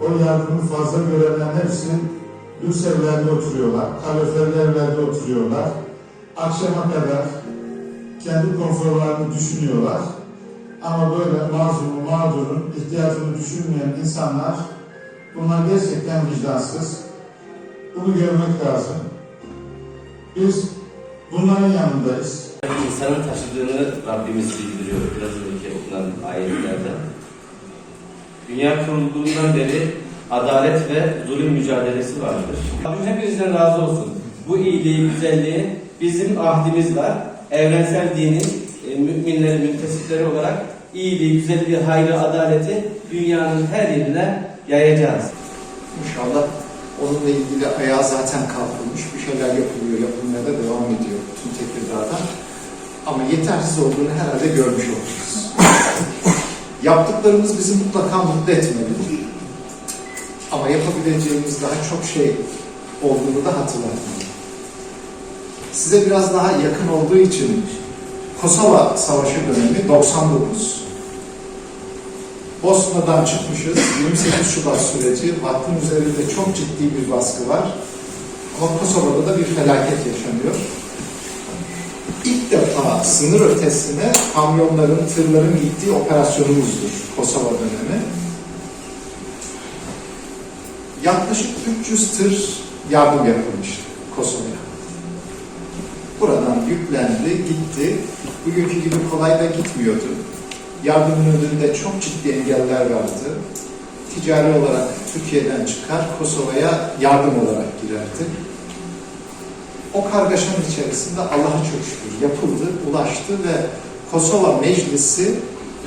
O yardımı fazla görenler hepsinin düsevlerde oturuyorlar, kaloriferli oturuyorlar. Akşama kadar kendi konforlarını düşünüyorlar. Ama böyle mazlumun, mağdurun ihtiyacını düşünmeyen insanlar bunlar gerçekten vicdansız. Bunu görmek lazım. Biz bunların yanındayız. İnsanın taşıdığını Rabbimiz bildiriyor biraz önceki okunan ayetlerde. Dünya kurulduğundan beri adalet ve zulüm mücadelesi vardır. Rabbim hepinizden razı olsun. Bu iyiliği, güzelliği bizim ahdimiz var. Evrensel dinin e, müminleri, müntesipleri olarak iyiliği, güzelliği, hayrı, adaleti dünyanın her yerine yayacağız. İnşallah onunla ilgili ayağı zaten kalkılmış. Bir şeyler yapılıyor, yapılmaya da devam ediyor tüm Tekirdağ'da. Ama yetersiz olduğunu herhalde görmüş olacağız. Yaptıklarımız bizi mutlaka mutlu etmeli. Ama yapabileceğimiz daha çok şey olduğunu da hatırlatmalı. Size biraz daha yakın olduğu için Kosova Savaşı dönemi 99. Bosna'dan çıkmışız. 28 Şubat süreci. Hattın üzerinde çok ciddi bir baskı var. Ama Kosova'da da bir felaket yaşanıyor. İlk defa sınır ötesine kamyonların, tırların gittiği operasyonumuzdur Kosova dönemi. Yaklaşık 300 tır yardım yapılmıştı Kosova'ya. Buradan yüklendi, gitti. Bugünkü gibi kolay da gitmiyordu. Yardımın önünde çok ciddi engeller vardı. Ticari olarak Türkiye'den çıkar, Kosova'ya yardım olarak girerdi. O kargaşanın içerisinde Allah'a çok şükür yapıldı, ulaştı ve Kosova Meclisi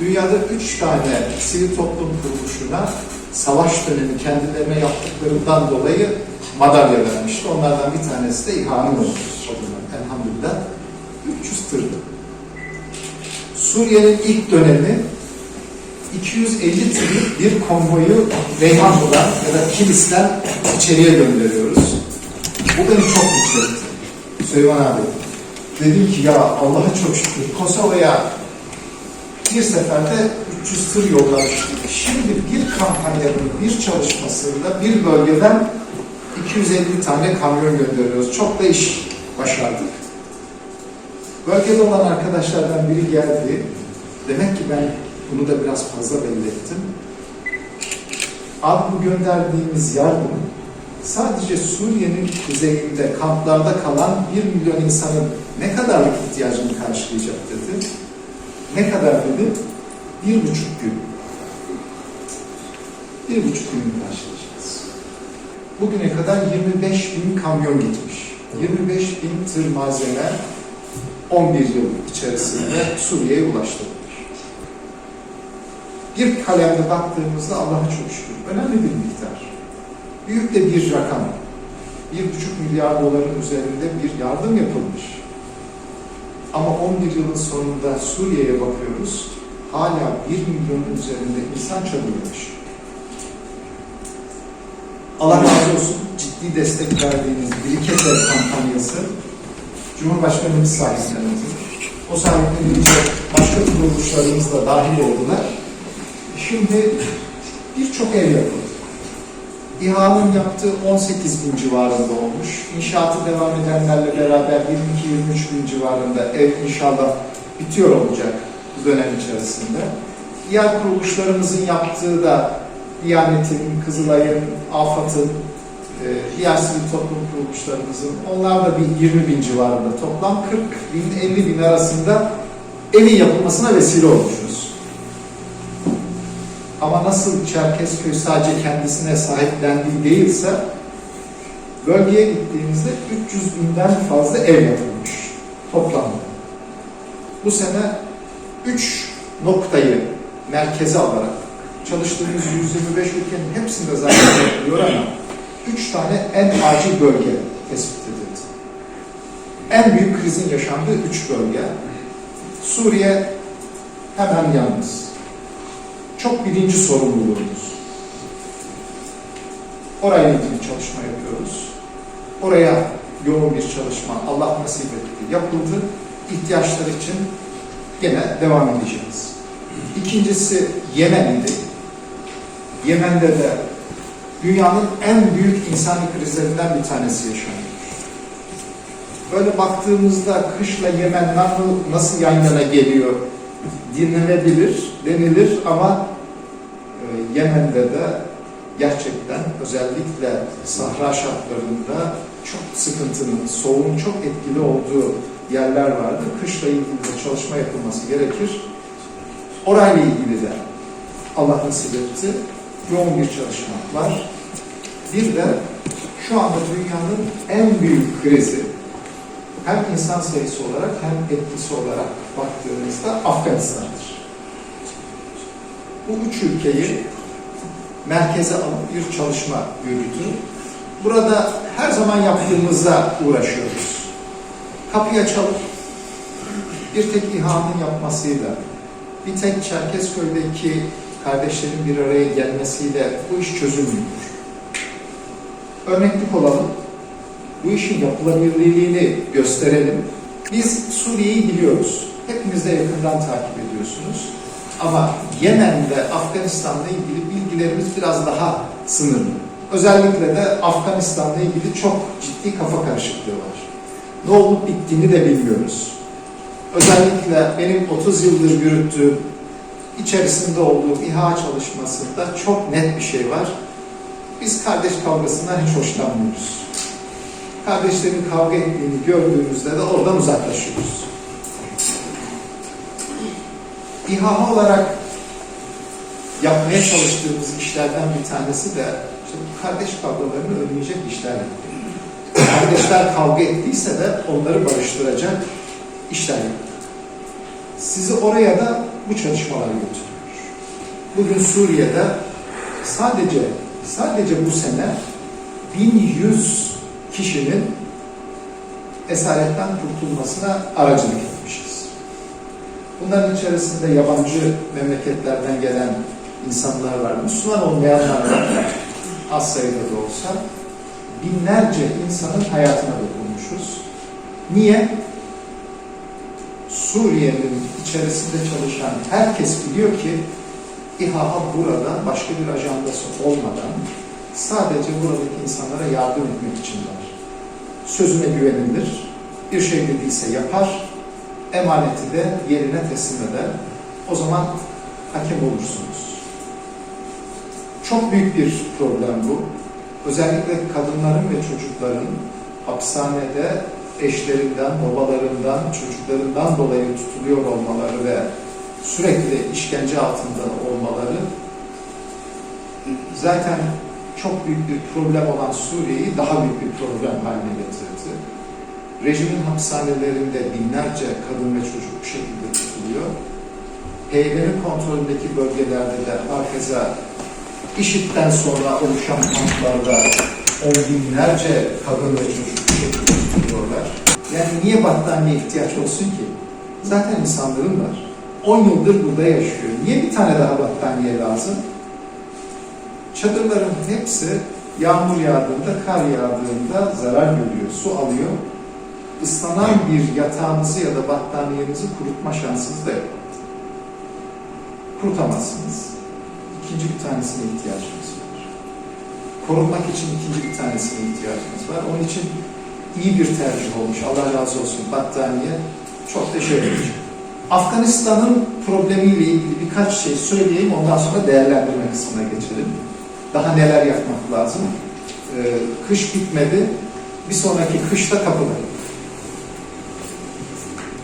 dünyada üç tane sivil toplum kuruluşuna savaş dönemi kendilerine yaptıklarından dolayı madalya vermişti. Onlardan bir tanesi de İHA'nın olmuş zaman elhamdülillah. 300 tırdı. Suriye'nin ilk dönemi 250 tırlık bir konvoyu Reyhanlı'dan ya da Kilis'ten içeriye gönderiyoruz. Bu beni çok mutlu etti. Süleyman abi. Dedim ki ya Allah'a çok şükür Kosova'ya bir seferde 300 tır yollamıştık. Şimdi bir kampanyanın bir çalışmasında bir bölgeden 250 tane kamyon gönderiyoruz. Çok da iş başardık. Bölgede olan arkadaşlardan biri geldi. Demek ki ben bunu da biraz fazla belli ettim. Abi gönderdiğimiz yardım sadece Suriye'nin kuzeyinde kamplarda kalan bir milyon insanın ne kadarlık ihtiyacını karşılayacak dedi. Ne kadar dedi? Bir buçuk gün. Bir buçuk gün karşılayacağız. Bugüne kadar 25 bin kamyon gitmiş. 25 bin tır malzeme 11 yıl içerisinde Suriye'ye ulaştırılmış. Bir kalemde baktığımızda Allah'a çok şükür önemli bir miktar. Büyük de bir rakam. Bir buçuk milyar doların üzerinde bir yardım yapılmış. Ama 11 yılın sonunda Suriye'ye bakıyoruz. Hala 1 milyonun üzerinde insan çabalamış. Allah razı olsun ciddi destek verdiğiniz Biriketer kampanyası Cumhurbaşkanımız sahiplendi. O sahiplenince başka kuruluşlarımız da dahil oldular. Şimdi birçok ev yapıldı. İHA'nın yaptığı 18 bin civarında olmuş. İnşaatı devam edenlerle beraber 22-23 bin civarında ev inşallah bitiyor olacak bu dönem içerisinde. Diğer kuruluşlarımızın yaptığı da Diyanet'in, Kızılay'ın, AFAD'ın, e, diğer sivil toplum kuruluşlarımızın, onlar da bir 20 bin civarında toplam 40 bin 50 bin arasında evin yapılmasına vesile olmuşuz. Ama nasıl Çerkezköy sadece kendisine sahiplendiği değilse, bölgeye gittiğimizde 300 binden fazla ev yapılmış toplamda. Bu sene 3 noktayı merkeze alarak çalıştığımız 125 ülkenin hepsinde zaten yapılıyor ama 3 tane en acil bölge tespit edildi. En büyük krizin yaşandığı 3 bölge. Suriye hemen yalnız. Çok birinci sorumluluğumuz. Orayla ilgili çalışma yapıyoruz. Oraya yoğun bir çalışma Allah nasip etti, yapıldı. İhtiyaçlar için gene devam edeceğiz. İkincisi Yemen'di. Yemen'de de dünyanın en büyük insani krizlerinden bir tanesi yaşanıyor. Böyle baktığımızda kışla Yemen nasıl, nasıl yan yana geliyor dinlenebilir, denilir ama e, Yemen'de de gerçekten özellikle sahra şartlarında çok sıkıntının, soğuğun çok etkili olduğu yerler vardı. Kışla ilgili de çalışma yapılması gerekir. Orayla ilgili de Allah nasip etti. Yoğun bir çalışma var. Bir de şu anda dünyanın en büyük krizi hem insan sayısı olarak hem etkisi olarak baktığımızda Afganistan'dır. Bu üç ülkeyi merkeze alıp bir çalışma yürüdü. Burada her zaman yaptığımızda uğraşıyoruz. Kapıyı açalım. Bir tek İHA'nın yapmasıyla, bir tek Çerkezköy'deki kardeşlerin bir araya gelmesiyle bu iş çözülmüyor. Örneklik olalım. Bu işin yapılabilirliğini gösterelim. Biz Suriye'yi biliyoruz. Hepiniz de yakından takip ediyorsunuz. Ama Yemen ve Afganistan'la ilgili bilgilerimiz biraz daha sınırlı. Özellikle de Afganistan'la ilgili çok ciddi kafa karışıklığı var. Ne olup bittiğini de bilmiyoruz. Özellikle benim 30 yıldır yürüttüğüm, içerisinde olduğum İHA çalışmasında çok net bir şey var. Biz kardeş kavgasından hiç hoşlanmıyoruz. Kardeşlerin kavga ettiğini gördüğümüzde de oradan uzaklaşıyoruz. İHA olarak yapmaya çalıştığımız işlerden bir tanesi de işte bu kardeş kavgalarını önleyecek işler. Kardeşler kavga ettiyse de onları barıştıracak işler. Sizi oraya da bu çalışmalar götürüyor. Bugün Suriye'de sadece sadece bu sene 1100 kişinin esaretten kurtulmasına aracılık etmişiz. Bunların içerisinde yabancı memleketlerden gelen insanlar var, Müslüman olmayanlar var. Az sayıda da olsa binlerce insanın hayatına dokunmuşuz. Niye? Suriye'nin içerisinde çalışan herkes biliyor ki İHA burada başka bir ajandası olmadan sadece buradaki insanlara yardım etmek için var. Sözüne güvenilir, bir şey dediyse yapar, emaneti de yerine teslim eder. O zaman hakem olursunuz. Çok büyük bir problem bu. Özellikle kadınların ve çocukların hapishanede eşlerinden, babalarından, çocuklarından dolayı tutuluyor olmaları ve sürekli işkence altında olmaları zaten çok büyük bir problem olan Suriye'yi daha büyük bir problem haline getirdi. Rejimin hapishanelerinde binlerce kadın ve çocuk bu şekilde tutuluyor. PYD'nin kontrolündeki bölgelerde de herkese IŞİD'den sonra oluşan kamplarda on binlerce kadın ve çocuk bu şekilde tutuluyorlar. Yani niye battaniye ihtiyaç olsun ki? Zaten insanların var. 10 yıldır burada yaşıyor. Niye bir tane daha battaniye lazım? Çadırların hepsi yağmur yağdığında, kar yağdığında zarar görüyor, su alıyor. Islanan bir yatağınızı ya da battaniyenizi kurutma şansınız da yok. Kurutamazsınız. İkinci bir tanesine ihtiyacınız var. Korunmak için ikinci bir tanesine ihtiyacınız var. Onun için iyi bir tercih olmuş. Allah razı olsun. Battaniye çok şey olmuş. Afganistan'ın problemiyle ilgili birkaç şey söyleyeyim. Ondan sonra değerlendirme kısmına geçelim. Daha neler yapmak lazım? Ee, kış bitmedi. Bir sonraki kışta kapıda.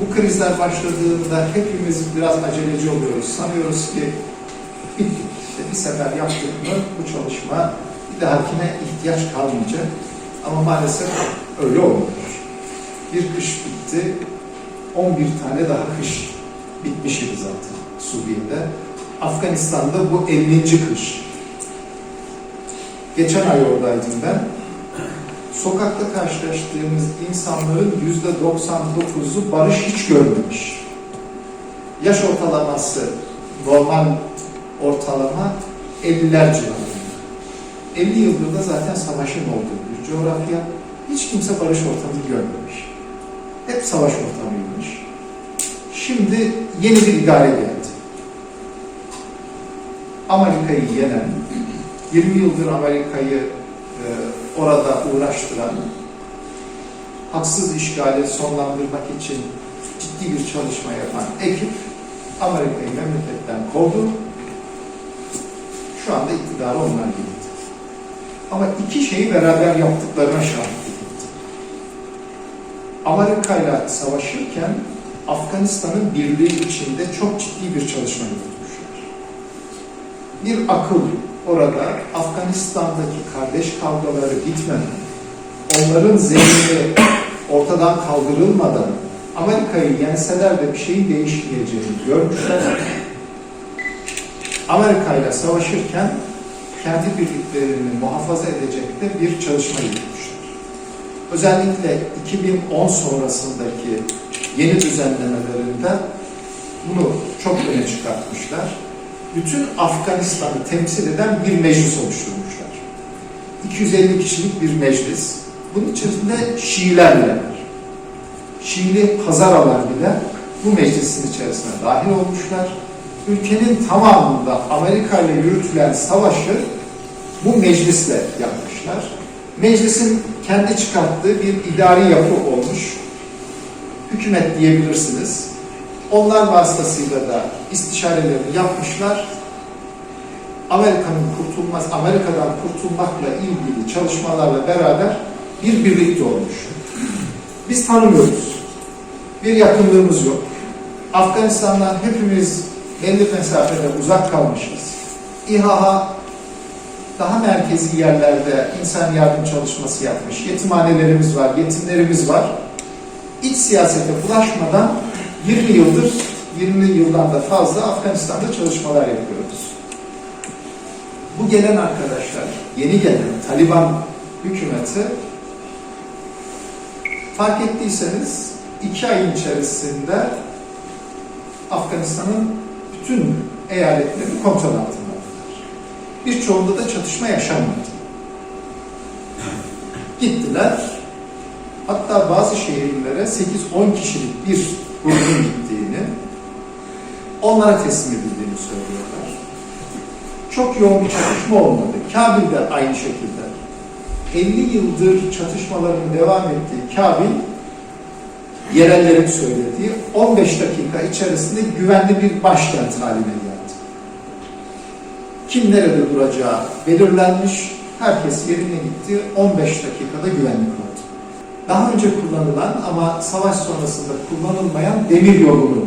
Bu krizler başladığında hepimiz biraz aceleci oluyoruz. Sanıyoruz ki bitti. İşte bir sefer yaptık mı bu çalışma bir dahakine ihtiyaç kalmayacak. Ama maalesef öyle olmuyor. Bir kış bitti, 11 tane daha kış bitmiş idi zaten Suriye'de. Afganistan'da bu 50. kış. Geçen ay oradaydım ben. Sokakta karşılaştığımız insanların yüzde 99'u barış hiç görmemiş. Yaş ortalaması normal ortalama 50'ler civarında. 50 yıldır da zaten savaşın olduğu bir coğrafya. Hiç kimse barış ortamı görmemiş. Hep savaş ortamıymış. Şimdi yeni bir idare geldi. Amerika'yı yenen, 20 yıldır Amerika'yı e, orada uğraştıran, haksız işgali sonlandırmak için ciddi bir çalışma yapan ekip Amerika'yı memleketten kovdu. Şu anda iktidarı onlar gitti. Ama iki şeyi beraber yaptıklarına etti. Amerika ile savaşırken Afganistan'ın birliği içinde çok ciddi bir çalışma yürütmüşler. Bir akıl orada Afganistan'daki kardeş kavgaları bitmeden, onların zemini ortadan kaldırılmadan Amerika'yı yenseler de bir şeyin değişmeyeceğini görmüşler. Amerika ile savaşırken kendi birliklerini muhafaza edecek de bir çalışma yürütmüşler. Özellikle 2010 sonrasındaki yeni düzenlemelerinde bunu çok öne çıkartmışlar. Bütün Afganistan'ı temsil eden bir meclis oluşturmuşlar. 250 kişilik bir meclis. Bunun içerisinde Şiiler bile var. Şiili Hazaralar bile bu meclisin içerisine dahil olmuşlar. Ülkenin tamamında Amerika ile yürütülen savaşı bu meclisle yapmışlar. Meclisin kendi çıkarttığı bir idari yapı olmuş. Hükümet diyebilirsiniz. Onlar vasıtasıyla da istişarelerini yapmışlar. Amerika'nın kurtulmaz, Amerika'dan kurtulmakla ilgili çalışmalarla beraber bir birlikte olmuş. Biz tanımıyoruz. Bir yakınlığımız yok. Afganistan'dan hepimiz belli mesafede uzak kalmışız. İHA daha merkezi yerlerde insan yardım çalışması yapmış. Yetimhanelerimiz var, yetimlerimiz var. İç siyasete bulaşmadan 20 yıldır, 20 yıldan da fazla Afganistan'da çalışmalar yapıyoruz. Bu gelen arkadaşlar, yeni gelen Taliban hükümeti fark ettiyseniz iki ayın içerisinde Afganistan'ın bütün eyaletlerini kontrol altına. Birçoğunda da çatışma yaşanmadı. Gittiler. Hatta bazı şehirlere 8-10 kişilik bir grubun gittiğini, onlara teslim edildiğini söylüyorlar. Çok yoğun bir çatışma olmadı. Kabil'de aynı şekilde. 50 yıldır çatışmaların devam ettiği Kabil, yerellerin söylediği 15 dakika içerisinde güvenli bir başkent haline geldi. Kim nerede duracağı belirlenmiş, herkes yerine gitti, 15 dakikada güvenlik oldu. Daha önce kullanılan ama savaş sonrasında kullanılmayan demir yolunu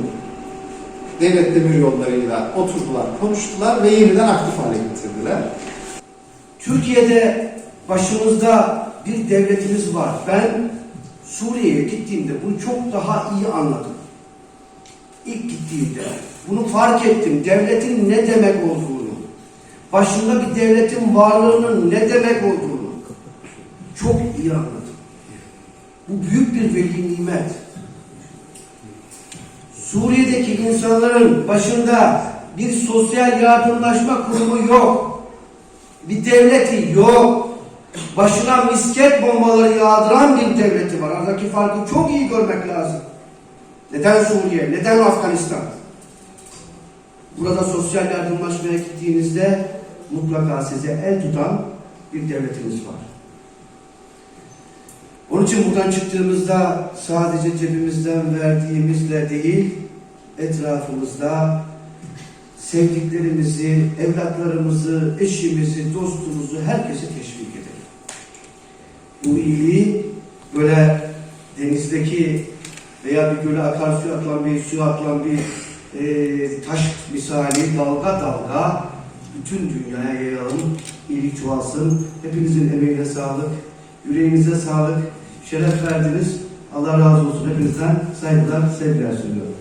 devlet demir yollarıyla oturdular, konuştular ve yeniden aktif hale getirdiler. Türkiye'de başımızda bir devletimiz var. Ben Suriye'ye gittiğimde bunu çok daha iyi anladım. İlk gittiğimde bunu fark ettim. Devletin ne demek olduğunu, başında bir devletin varlığının ne demek olduğunu çok iyi anladım. Bu büyük bir veli nimet. Suriye'deki insanların başında bir sosyal yardımlaşma kurumu yok. Bir devleti yok. Başına misket bombaları yağdıran bir devleti var. Aradaki farkı çok iyi görmek lazım. Neden Suriye? Neden Afganistan? Burada sosyal yardımlaşmaya gittiğinizde mutlaka size el tutan bir devletiniz var. Onun için buradan çıktığımızda sadece cebimizden verdiğimizle değil, etrafımızda sevdiklerimizi, evlatlarımızı, eşimizi, dostumuzu, herkesi teşvik edelim. Bu iyiliği böyle denizdeki veya bir göle akarsuya atılan bir suya atılan bir e, taş misali dalga dalga bütün dünyaya yayalım, iyilik çoğalsın. Hepinizin emeğine sağlık, yüreğinize sağlık, şeref verdiniz. Allah razı olsun hepinizden saygılar, sevgiler sunuyorum.